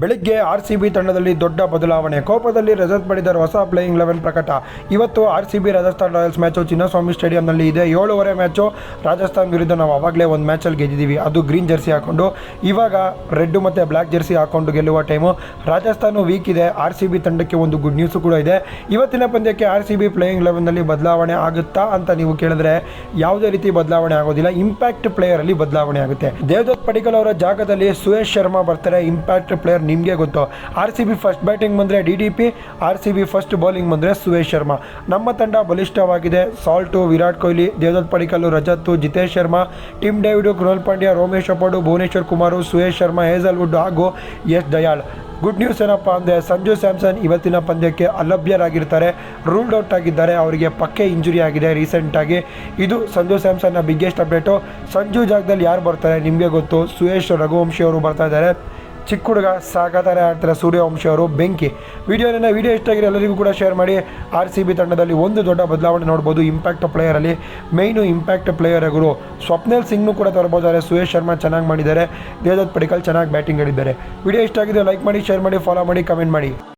ಬೆಳಿಗ್ಗೆ R C B ತಂಡದಲ್ಲಿ ದೊಡ್ಡ ಬದಲಾವಣೆ. ಕೋಪದಲ್ಲಿ ರಜತ್ ಪಡಿದರ್ ಹೊಸ ಪ್ಲೇಯಿಂಗ್ ಲೆವೆನ್ ಪ್ರಕಟ. ಇವತ್ತು R C B Rajasthan Royals match Chinnaswamy ಸ್ಟೇಡಿಯಂನಲ್ಲಿ ಇದೆ. ಏಳುವರೆ ಮ್ಯಾಚು ರಾಜಸ್ಥಾನ್ ವಿರುದ್ಧ ನಾವು ಆವಾಗಲೇ ಒಂದು ಮ್ಯಾಚಲ್ಲಿ ಗೆದ್ದಿದ್ದೀವಿ ಅದು ಗ್ರೀನ್ ಜೆರ್ಸಿ ಹಾಕೊಂಡು, ಇವಾಗ ರೆಡ್ ಮತ್ತು ಬ್ಲ್ಯಾಕ್ ಜೆರ್ಸಿ ಹಾಕೊಂಡು ಗೆಲ್ಲುವ ಟೈಮು. ರಾಜಸ್ಥಾನ ವೀಕ್ ಇದೆ. ಆರ್ ಸಿ ಬಿ ತಂಡಕ್ಕೆ ಒಂದು ಗುಡ್ ನ್ಯೂಸು ಕೂಡ ಇದೆ. ಇವತ್ತಿನ ಪಂದ್ಯಕ್ಕೆ ಆರ್ ಸಿ ಬಿ ಪ್ಲೇಯಿಂಗ್ ಲೆವೆನ್ನಲ್ಲಿ ಬದಲಾವಣೆ ಆಗುತ್ತಾ ಅಂತ ನೀವು ಕೇಳಿದ್ರೆ ಯಾವುದೇ ರೀತಿ ಬದಲಾವಣೆ ಆಗೋದಿಲ್ಲ. ಇಂಪ್ಯಾಕ್ಟ್ ಪ್ಲೇಯರಲ್ಲಿ ಬದಲಾವಣೆ ಆಗುತ್ತೆ. ದೇವದತ್ ಪಡಿಕಲ್ ಅವರ ಜಾಗದಲ್ಲಿ ಸುಯೇಶ್ ಶರ್ಮಾ ಬರ್ತಾರೆ. ಇಂಪ್ಯಾಕ್ಟ್ ಪ್ಲೇಯರ್ ನಿಮಗೆ ಗೊತ್ತು? R C B first batting ಬಂದರೆ D D P, R C B first bowling ಬಂದರೆ ಸುರೇಶ್ ಶರ್ಮಾ. ನಮ್ಮ ತಂಡ ಬಲಿಷ್ಠವಾಗಿದೆ. Salt, Virat Kohli, Devdutt Padikkal Rajat Jitesh Sharma, Tim David, Krunal Pandya, Romesh ಅಪ್ಪಡು ಭುವನೇಶ್ವರ್ ಕುಮಾರು, ಸುರೇಶ್ ಶರ್ಮಾ ಹೇಸಲ್ವುಡ್ ಹಾಗೂ ಎಸ್ ದಯಾಳ್. ಗುಡ್ ನ್ಯೂಸ್ ಏನಪ್ಪ ಅಂದರೆ ಸಂಜು ಸ್ಯಾಮ್ಸನ್ ಇವತ್ತಿನ ಪಂದ್ಯಕ್ಕೆ ಅಲಭ್ಯರಾಗಿರ್ತಾರೆ. ರೂಲ್ಡ್ ಔಟ್ ಆಗಿದ್ದಾರೆ. ಅವರಿಗೆ ಪಕ್ಕೆ ಇಂಜುರಿ ಆಗಿದೆ ರೀಸೆಂಟಾಗಿ ಇದು ಸಂಜು ಸ್ಯಾಮ್ಸನ್ನ ಬಿಗ್ಗೆಸ್ಟ್ ಅಪ್ಡೇಟು ಸಂಜು ಜಾಗದಲ್ಲಿ ಯಾರು ಬರ್ತಾರೆ ನಿಮಗೆ ಗೊತ್ತು? ಸುಯೇಶ್ ರಘುವಂಶಿ ಅವರು ಬರ್ತಾ ಇದ್ದಾರೆ. ಚಿಕ್ಕ ಹುಡುಗ ಸಾಕಾತಾರೆ ಆಡ್ತಾರೆ ಸೂರ್ಯವಂಶಿ ಅವರು ಬೆಂಕಿ. ವಿಡಿಯೋ ವಿಡಿಯೋನ ವಿಡಿಯೋ ಇಷ್ಟ ಎಲ್ಲರಿಗೂ ಕೂಡ ಶೇರ್ ಮಾಡಿ. ಆರ್ ಸಿ ಬಿ ತಂಡದಲ್ಲಿ ಒಂದು ದೊಡ್ಡ ಬದಲಾವಣೆ ನೋಡ್ಬೋದು. ಇಂಪ್ಯಾಕ್ಟ್ ಪ್ಲೇಯರಲ್ಲಿ ಮೈನು ಇಂಪ್ಯಾಕ್ಟ್ ಪ್ಲೇಯರ್ಗಳು ಸ್ವಪ್ನಲ್ ಸಿಂಗ್ನು ಕೂಡ ತರ್ಬೋದಾರೆ ಸುರೇಶ್ ಶರ್ಮಾ ಚೆನ್ನಾಗಿ ಮಾಡಿದ್ದಾರೆ. ದೇವದತ್ ಪಡಿಕಲ್ ಚೆನ್ನಾಗಿ ಬ್ಯಾಟಿಂಗ್ ಆಡಿದ್ದಾರೆ ವಿಡಿಯೋ ಇಷ್ಟ ಆಗಿದೆ ಲೈಕ್ ಮಾಡಿ ಶೇರ್ ಮಾಡಿ ಫಾಲೋ ಮಾಡಿ ಕಮೆಂಟ್ ಮಾಡಿ.